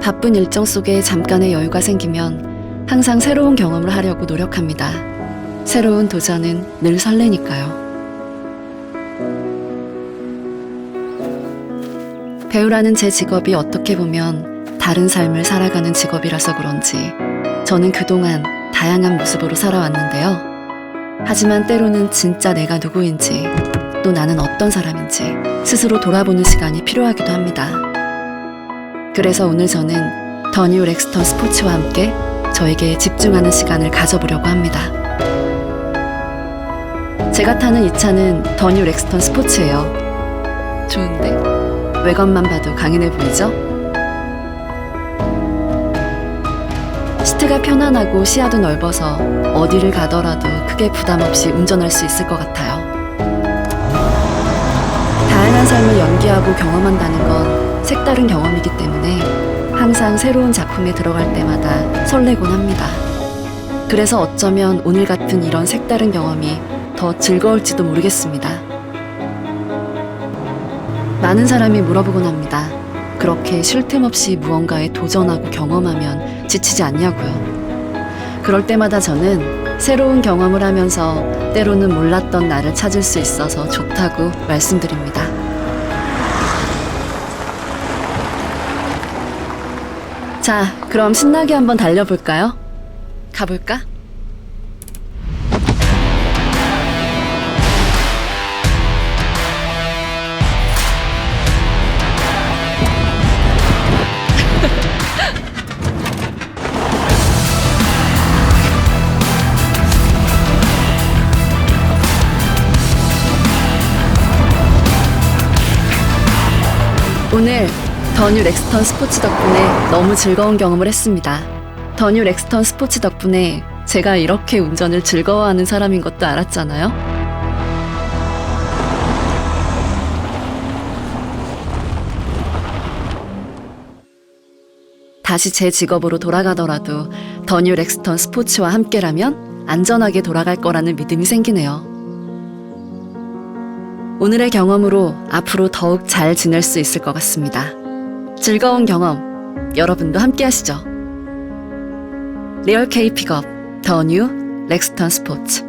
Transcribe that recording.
바쁜 일정 속에 잠깐의 여유가 생기면 항상 새로운 경험을 하려고 노력합니다. 새로운 도전은 늘 설레니까요. 배우라는 제 직업이 어떻게 보면 다른 삶을 살아가는 직업이라서 그런지 저는 그동안 다양한 모습으로 살아왔는데요. 하지만 때로는 진짜 내가 누구인지 또 나는 어떤 사람인지 스스로 돌아보는 시간이 필요하기도 합니다. 그래서 오늘 저는 더 뉴 렉스턴 스포츠와 함께 저에게 집중하는 시간을 가져보려고 합니다. 제가 타는 이 차는 더 뉴 렉스턴 스포츠예요. 좋은데? 외관만 봐도 강인해 보이죠? 시트가 편안하고 시야도 넓어서 어디를 가더라도 크게 부담 없이 운전할 수 있을 것 같아요. 다양한 삶을 연기하고 경험한다는 건 색다른 경험이기 때문에 항상 새로운 작품에 들어갈 때마다 설레곤 합니다. 그래서 어쩌면 오늘 같은 이런 색다른 경험이 더 즐거울지도 모르겠습니다. 많은 사람이 물어보곤 합니다. 그렇게 쉴 틈 없이 무언가에 도전하고 경험하면 지치지 않냐고요. 그럴 때마다 저는 새로운 경험을 하면서 때로는 몰랐던 나를 찾을 수 있어서 좋다고 말씀드립니다. 자, 그럼 신나게 한번 달려볼까요? 가볼까? 오늘 더뉴 렉스턴 스포츠 덕분에 너무 즐거운 경험을 했습니다. 더뉴 렉스턴 스포츠 덕분에 제가 이렇게 운전을 즐거워하는 사람인 것도 알았잖아요. 다시 제 직업으로 돌아가더라도 더뉴 렉스턴 스포츠와 함께라면 안전하게 돌아갈 거라는 믿음이 생기네요. 오늘의 경험으로 앞으로 더욱 잘 지낼 수 있을 것 같습니다. 즐거운 경험, 여러분도 함께 하시죠. 리얼 K 픽업, 더 뉴 렉스턴 스포츠.